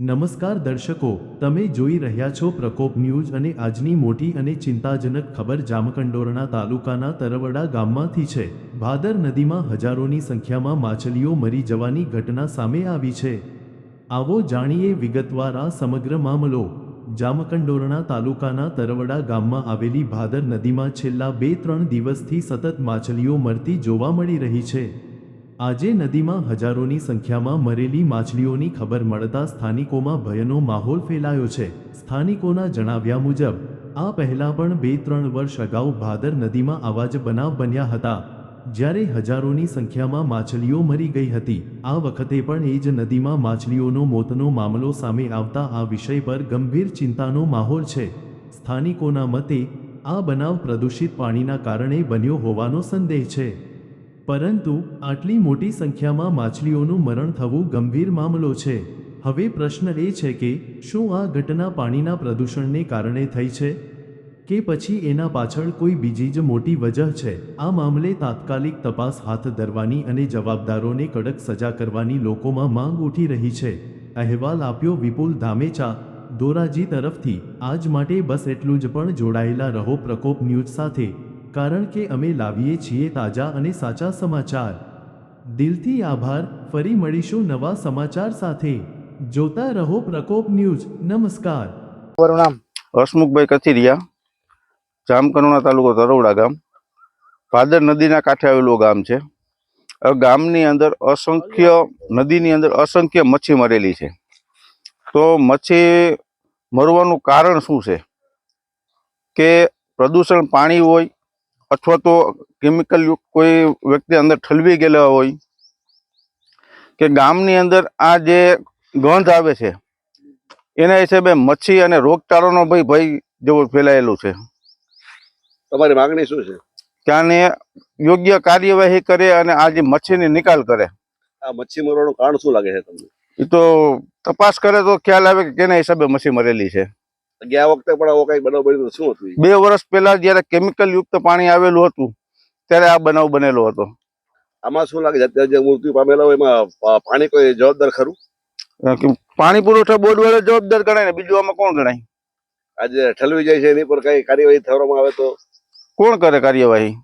નમસ્કાર દર્શકો, તમે જોઈ રહ્યા છો પ્રકોપ ન્યૂઝ અને આજની મોટી અને ચિંતાજનક ખબર જામકંડોરણા તાલુકાના તરવડા ગામમાંથી છે. ભાદર નદીમાં હજારોની સંખ્યામાં માછલીઓ મરી જવાની ઘટના સામે આવી છે. આવો જાણીએ વિગતવાર આ સમગ્ર મામલો. જામકંડોરણા તાલુકાના તરવડા ગામમાં આવેલી ભાદર નદીમાં છેલ્લા બે ત્રણ દિવસથી સતત માછલીઓ મરતી જોવા મળી રહી છે. આજે નદીમાં હજારોની સંખ્યામાં મરેલી માછલીઓની ખબર મળતા સ્થાનિકોમાં ભયનો માહોલ ફેલાયો છે. સ્થાનિકોના જણાવ્યા મુજબ, આ પહેલા પણ બે ત્રણ વર્ષ અગાઉ ભાદર નદીમાં આવા જ બનાવ બન્યા હતા. જ્યારે હજારોની સંખ્યામાં માછલીઓ મરી ગઈ હતી, આ વખતે પણ એ જ નદીમાં માછલીઓનો મોતનો મામલો સામે આવતા આ વિષય પર ગંભીર ચિંતાનો માહોલ છે. સ્થાનિકોના મતે, આ બનાવ પ્રદૂષિત પાણીના કારણે બન્યો હોવાનો સંદેહ છે. પરંતુ આટલી મોટી સંખ્યામાં માછલીઓનું મરણ થવું ગંભીર મામલો છે. હવે પ્રશ્ન એ છે કે, શું આ ઘટના પાણીના પ્રદૂષણને કારણે થઈ છે? કે પછી એના પાછળ કોઈ બીજી જ મોટી વજહ છે? આ મામલે તાત્કાલિક તપાસ હાથ ધરવાની અને જવાબદારોને કડક સજા કરવાની લોકોમાં માંગ ઉઠી રહી છે. અહેવાલ આપ્યો વિપુલ ધામેચા દોરાજી તરફથી. આજ માટે બસ એટલું જ પણ. જોડાયેલા રહો પ્રકોપ ન્યૂઝ સાથે. કારણ કે અમે લાવીએ છીએ તાજા અને સાચા સમાચાર. દિલથી આભાર, ફરી મળીશું નવા સમાચાર સાથે. જોતા રહો પ્રકોપ ન્યૂઝ. નમસ્કાર. તમારું નામ હસમુખભાઈ કથિરિયા જામકરુણા તાલુકો તરોડા ગામ. ભાદર નદીના કાંઠે આવેલું ગામ છે. ગામની અંદર અસંખ્ય, નદીની અંદર અસંખ્ય મચ્છી મરેલી છે. તો મચ્છી મરવાનું કારણ શું છે? કે પ્રદૂષણ પાણી હોય અથવા તો કેમિકલ યુક્ત કોઈ વ્યક્તિ અંદર ઠલવી ગયેલા હોય કે ગામની અંદર આ જે ગંધ આવે છે એના હિસાબે મચ્છી અને રોગચાળાનો ભાઈ ભય જેવો ફેલાયેલો છે. તમારી માંગણી શું છે? કે યોગ્ય કાર્યવાહી કરે અને આ જે મચ્છીની નિકાલ કરે. આ મચ્છી મરવાનું કારણ શું લાગે છે તમને? એ તો તપાસ કરે તો ખ્યાલ આવે કે કેના હિસાબે મચ્છી મરેલી છે. ગયા વખતે પણ આવો કઈ બનાવ બન્યો શું હતું બે વર્ષ પહેલા જ્યારે કેમિકલ યુક્ત પાણી આવેલું હતું ત્યારે આ બનાવ બનેલો હતો. આમાં શું લાગે અત્યારે જે મૃત્યુ પામેલા હોય એમાં પાણી કોઈ જવાબદાર ખરું? પાણી પુરવઠા બોર્ડ વાળા જવાબદાર ગણાય ને બીજું આમાં કોણ ગણાય? આજે ઠલવી જાય છે એની પર કઈ કાર્યવાહી થવામાં આવે તો? કોણ કરે કાર્યવાહી?